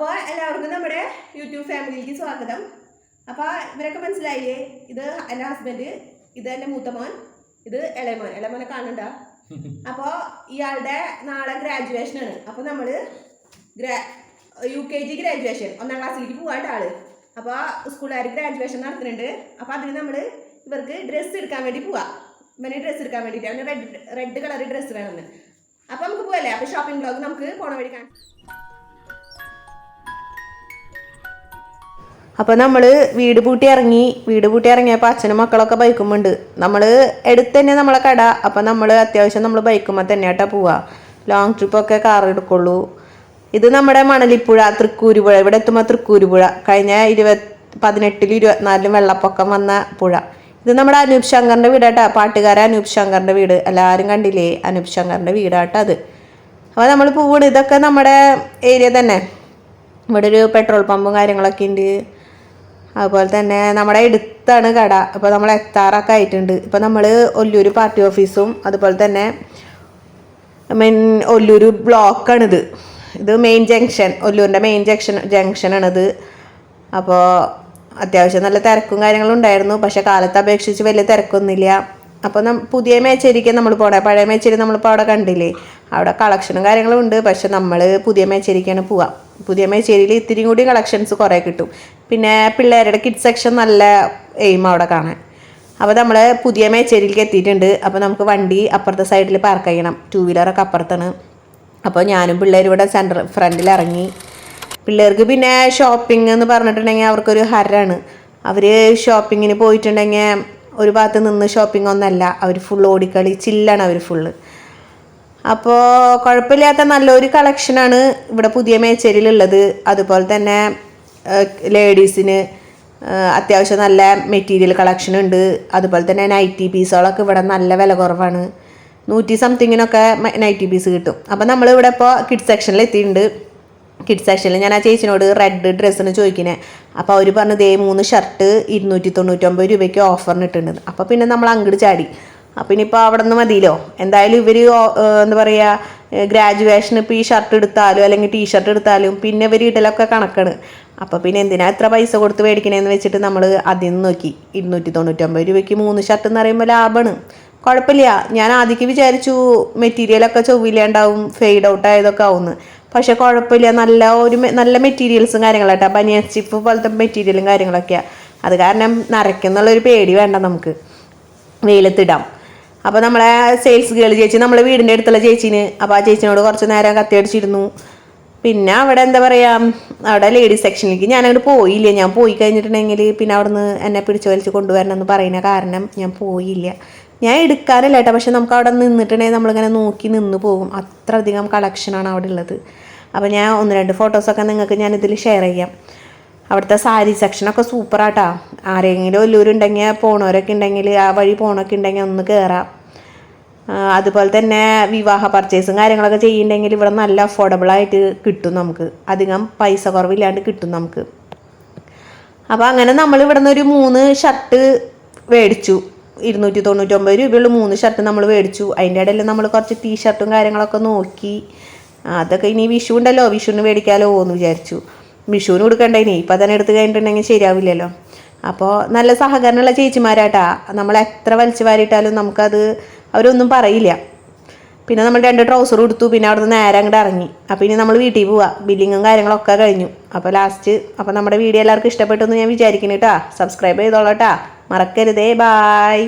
അപ്പോൾ എല്ലാവർക്കും നമ്മുടെ യൂട്യൂബ് ഫാമിലിക്ക് സ്വാഗതം. അപ്പോൾ ഇവരൊക്കെ മനസ്സിലായില്ലേ? ഇത് എന്റെ ഹസ്ബൻഡ് ഇത് എന്റെ മൂത്തമോൻ ഇത് ഇളയമോൻ ഇളയമോനെ കാണണ്ട അപ്പോൾ ഇയാളുടെ നാളെ ഗ്രാജുവേഷൻ ആണ്. അപ്പോൾ നമ്മൾ ഗ്രാ യു കെ ജി ഗ്രാജുവേഷൻ ഒന്നാം ക്ലാസ്സിലേക്ക് പോകാണ്ട് ആൾ. അപ്പോൾ സ്കൂളുകാർ ഗ്രാജുവേഷൻ നടത്തുന്നുണ്ട്. അപ്പോൾ അതിന് നമ്മൾ ഇവർക്ക് ഡ്രസ്സ് എടുക്കാൻ വേണ്ടി പോവാം. ഇവന് ഡ്രസ്സ് എടുക്കാൻ വേണ്ടിയിട്ട്. അവന് റെഡ് റെഡ് കളർ ഡ്രസ്സ് വേണമെന്ന്. അപ്പോൾ നമുക്ക് പോകല്ലേ അപ്പോൾ ഷോപ്പിംഗ് ബ്ലോഗ് നമുക്ക് പോണ വഴി കാണാം അപ്പോൾ നമ്മൾ വീട് പൂട്ടി ഇറങ്ങി വീട് പൂട്ടി ഇറങ്ങിയപ്പോൾ അച്ഛനും മക്കളൊക്കെ ബൈക്കുമുണ്ട് നമ്മൾ എടുത്ത് തന്നെ നമ്മളെ കട അപ്പോൾ നമ്മൾ അത്യാവശ്യം നമ്മൾ ബൈക്കുമ്പോൾ തന്നെയാട്ടാ പോവുക ലോങ് ട്രിപ്പൊക്കെ കാർ എടുക്കുള്ളൂ. ഇത് നമ്മുടെ മണലിപ്പുഴ തൃക്കൂരുപുഴ. ഇവിടെ എത്തുമ്പോൾ തൃക്കൂരുപുഴ. കഴിഞ്ഞ ഇരുപത് പതിനെട്ടിലും ഇരുപത്തിനാലിലും വെള്ളപ്പൊക്കം വന്ന പുഴ. ഇത് നമ്മുടെ അനൂപ് ശങ്കറിന്റെ വീടാട്ടാ. പാട്ടുകാരൻ അനൂപ് ശങ്കറിന്റെ വീട്. എല്ലാവരും കണ്ടില്ലേ? അനൂപ് ശങ്കറിന്റെ വീടാട്ടാ അത്. അപ്പോൾ നമ്മൾ പോവുകയാണ് ഇതൊക്കെ നമ്മുടെ ഏരിയ തന്നെ. ഇവിടെ ഒരു പെട്രോൾ പമ്പും കാര്യങ്ങളൊക്കെ ഉണ്ട് അതുപോലെ തന്നെ നമ്മുടെ അടുത്താണ് കട. അപ്പോൾ നമ്മൾ എത്താറൊക്കെ ആയിട്ടുണ്ട്. ഇപ്പോൾ നമ്മൾ ഒല്ലൂർ പാർട്ടി ഓഫീസും അതുപോലെ തന്നെ മെയിൻ ഒല്ലൂർ ബ്ലോക്കാണിത്. ഇത് മെയിൻ ജംഗ്ഷൻ ഒല്ലൂരിന്റെ മെയിൻ ജംഗ്ഷൻ ജംഗ്ഷനാണിത് അപ്പോൾ അത്യാവശ്യം നല്ല തിരക്കും കാര്യങ്ങളും ഉണ്ടായിരുന്നു. പക്ഷേ കാലത്ത് അപേക്ഷിച്ച് വലിയ തിരക്കൊന്നുമില്ല. അപ്പോൾ പുതിയ മേച്ചേരിക്ക് നമ്മൾ പോണേ. പഴയ മേച്ചേരി നമ്മളിപ്പോൾ അവിടെ കണ്ടില്ലേ? അവിടെ കളക്ഷനും കാര്യങ്ങളും ഉണ്ട്. പക്ഷെ നമ്മൾ പുതിയ മേച്ചേരിക്കാണ് പോവാം. പുതിയ മേച്ചേരിയിൽ ഇത്തിരി കൂടി കളക്ഷൻസ് കുറേ കിട്ടും. പിന്നെ പിള്ളേരുടെ കിഡ് സെക്ഷൻ നല്ല എയിം അവിടെ കാണാൻ. അപ്പോൾ നമ്മൾ പുതിയ മേച്ചേരിയിലേക്ക് എത്തിയിട്ടുണ്ട്. അപ്പോൾ നമുക്ക് വണ്ടി അപ്പുറത്തെ സൈഡിൽ പാർക്ക് ചെയ്യണം. ടൂ വീലറൊക്കെ അപ്പുറത്താണ്. അപ്പോൾ ഞാനും പിള്ളേരും ഇവിടെ സെന്റർ ഫ്രണ്ടിൽ ഇറങ്ങി. പിള്ളേർക്ക് പിന്നെ ഷോപ്പിംഗ് എന്ന് പറഞ്ഞിട്ടുണ്ടെങ്കിൽ അവർക്കൊരു ഹരാണ്. അവർ ഷോപ്പിങ്ങിന് പോയിട്ടുണ്ടെങ്കിൽ ഒരു ഭാഗത്ത് നിന്ന് ഷോപ്പിംഗ് ഒന്നല്ല. അവർ ഫുൾ ഓടിക്കളി. ചില്ലാണ് അവർ ഫുള്ള് അപ്പോൾ കുഴപ്പമില്ലാത്ത നല്ലൊരു കളക്ഷനാണ് ഇവിടെ പുതിയ മേച്ചേരിയിലുള്ളത്. അതുപോലെ തന്നെ ലേഡീസിന് അത്യാവശ്യം നല്ല മെറ്റീരിയൽ കളക്ഷൻ ഉണ്ട് അതുപോലെ തന്നെ നൈറ്റി പീസുകളൊക്കെ ഇവിടെ നല്ല വില കുറവാണ്. നൂറ്റി സംതിങ്ങിനൊക്കെ നൈറ്റി പീസ് കിട്ടും. അപ്പം നമ്മളിവിടെ ഇപ്പോൾ കിഡ് സെക്ഷനിൽ എത്തിയിട്ടുണ്ട്. കിഡ് സെക്ഷനിൽ ഞാൻ ആ ചേച്ചിനോട് റെഡ് ഡ്രസ്സിന് ചോദിക്കുന്നത് അപ്പോൾ അവർ പറഞ്ഞു ദേ മൂന്ന് ഷർട്ട് ഇരുന്നൂറ്റി തൊണ്ണൂറ്റൊമ്പത് രൂപയ്ക്ക് ഓഫറിന് ഇട്ടിട്ടുണ്ട്. അപ്പോൾ പിന്നെ നമ്മൾ അങ്ങോട്ട് ചാടി. അപ്പം ഇനിയിപ്പോൾ അവിടെ നിന്ന് മതിയല്ലോ. എന്തായാലും ഇവർ എന്താ പറയുക ഗ്രാജുവേഷൻ ഇപ്പോൾ ഈ ഷർട്ട് എടുത്താലും അല്ലെങ്കിൽ ടീഷർട്ട് എടുത്താലും പിന്നെ ഇവർ ഇടലൊക്കെ കണക്കാണ്. അപ്പോൾ പിന്നെ എന്തിനാ എത്ര പൈസ കൊടുത്ത് മേടിക്കണേന്ന് വെച്ചിട്ട് നമ്മൾ അതിൽ നിന്ന് നോക്കി. ഇരുന്നൂറ്റി തൊണ്ണൂറ്റൊമ്പത് രൂപയ്ക്ക് മൂന്ന് ഷർട്ട് എന്ന് പറയുമ്പോൾ ലാഭമാണ്. കുഴപ്പമില്ല. ഞാൻ ആദ്യക്ക് വിചാരിച്ചു മെറ്റീരിയലൊക്കെ ചൊവ്വില്ലാണ്ടാവും ഫെയ്ഡ് ഔട്ട് ആയതൊക്കെ ആവുമെന്ന് പക്ഷേ കുഴപ്പമില്ല. നല്ല ഒരു നല്ല മെറ്റീരിയൽസും കാര്യങ്ങളാട്ടോ. ബനിയൻ ചിപ്പ് പോലത്തെ മെറ്റീരിയലും കാര്യങ്ങളൊക്കെയാണ് അത് കാരണം നരയ്ക്കുന്നുള്ളൊരു പേടി വേണ്ട നമുക്ക്. വെയിലത്തിടാം. അപ്പോൾ നമ്മളെ സെയിൽസ് ഗേൾ ചേച്ചി നമ്മളെ വീടിന്റെ അടുത്തുള്ള ചേച്ചീന്. അപ്പോൾ ആ ചേച്ചിനോട് കുറച്ച് നേരം കത്തിയടിച്ചിരുന്നു. പിന്നെ അവിടെ എന്താ പറയാ അവിടെ ലേഡീസ് സെക്ഷനിലേക്ക് ഞാൻ അങ്ങോട്ട് പോയില്ല. ഞാൻ പോയി കഴിഞ്ഞിട്ടുണ്ടെങ്കിൽ പിന്നെ അവിടുന്ന് എന്നെ പിടിച്ചു വലിച്ച് കൊണ്ടുവരണം എന്ന് പറയുന്ന കാരണം ഞാൻ പോയില്ല. ഞാൻ എടുക്കാനല്ല കേട്ടോ. പക്ഷെ നമുക്ക് അവിടെ നിന്നിട്ടുണ്ടെങ്കിൽ നമ്മളിങ്ങനെ നോക്കി നിന്ന് പോകും. അത്രയധികം കളക്ഷനാണ് അവിടെ ഉള്ളത്. അപ്പോൾ ഞാൻ ഒന്ന് രണ്ട് ഫോട്ടോസൊക്കെ നിങ്ങൾക്ക് ഞാൻ ഇതിൽ ഷെയർ ചെയ്യാം. അവിടുത്തെ സാരി സെക്ഷനൊക്കെ സൂപ്പറാട്ടാ ആരെങ്കിലും ഒല്ലൂരുണ്ടെങ്കിൽ പോണവരൊക്കെ ഉണ്ടെങ്കിൽ ആ വഴി പോണൊക്കെ ഉണ്ടെങ്കിൽ ഒന്ന് കയറാം അതുപോലെ തന്നെ വിവാഹ പർച്ചേസും കാര്യങ്ങളൊക്കെ ചെയ്യുന്നുണ്ടെങ്കിൽ ഇവിടെ നല്ല അഫോർഡബിൾ ആയിട്ട് കിട്ടും നമുക്ക്. അധികം പൈസ കുറവില്ലാണ്ട് കിട്ടും നമുക്ക്. അപ്പോൾ അങ്ങനെ നമ്മൾ ഇവിടെ നിന്ന് ഒരു മൂന്ന് ഷർട്ട് മേടിച്ചു. ഇരുന്നൂറ്റി തൊണ്ണൂറ്റൊമ്പത് രൂപയുള്ള മൂന്ന് ഷർട്ട് നമ്മൾ മേടിച്ചു. അതിന്റെ ഇടയിൽ നമ്മൾ കുറച്ച് ടീ ഷർട്ടും കാര്യങ്ങളൊക്കെ നോക്കി. അതൊക്കെ ഇനി വിഷു ഉണ്ടല്ലോ. വിഷുവിന് മേടിക്കാലോ എന്ന് വിചാരിച്ചു. വിഷുവിന് കൊടുക്കണ്ട ഇനി ഇപ്പം തന്നെ എടുത്ത് കഴിഞ്ഞിട്ടുണ്ടെങ്കിൽ ശരിയാവില്ലല്ലോ. അപ്പോൾ നല്ല സഹകരണമുള്ള ചേച്ചിമാരാട്ടാ. നമ്മൾ എത്ര വലിച്ചു വാരിയിട്ടാലും നമുക്കത് അവരൊന്നും പറയില്ല. പിന്നെ നമ്മൾ രണ്ട് ട്രൗസർ കൊടുത്തു പിന്നെ അവിടെ നിന്ന് നേരെ അങ്ങോട്ട് ഇറങ്ങി. അപ്പോൾ ഇനി നമ്മൾ വീട്ടിൽ പോവാം. ബില്ലിങ്ങും കാര്യങ്ങളൊക്കെ കഴിഞ്ഞു. അപ്പോൾ ലാസ്റ്റ് അപ്പോൾ നമ്മുടെ വീഡിയോ എല്ലാവർക്കും ഇഷ്ടപ്പെട്ടു എന്ന് ഞാൻ വിചാരിക്കുന്നു കേട്ടോ. സബ്സ്ക്രൈബ് ചെയ്തോളാം കേട്ടോ. മറക്കരുതേ. ബായ്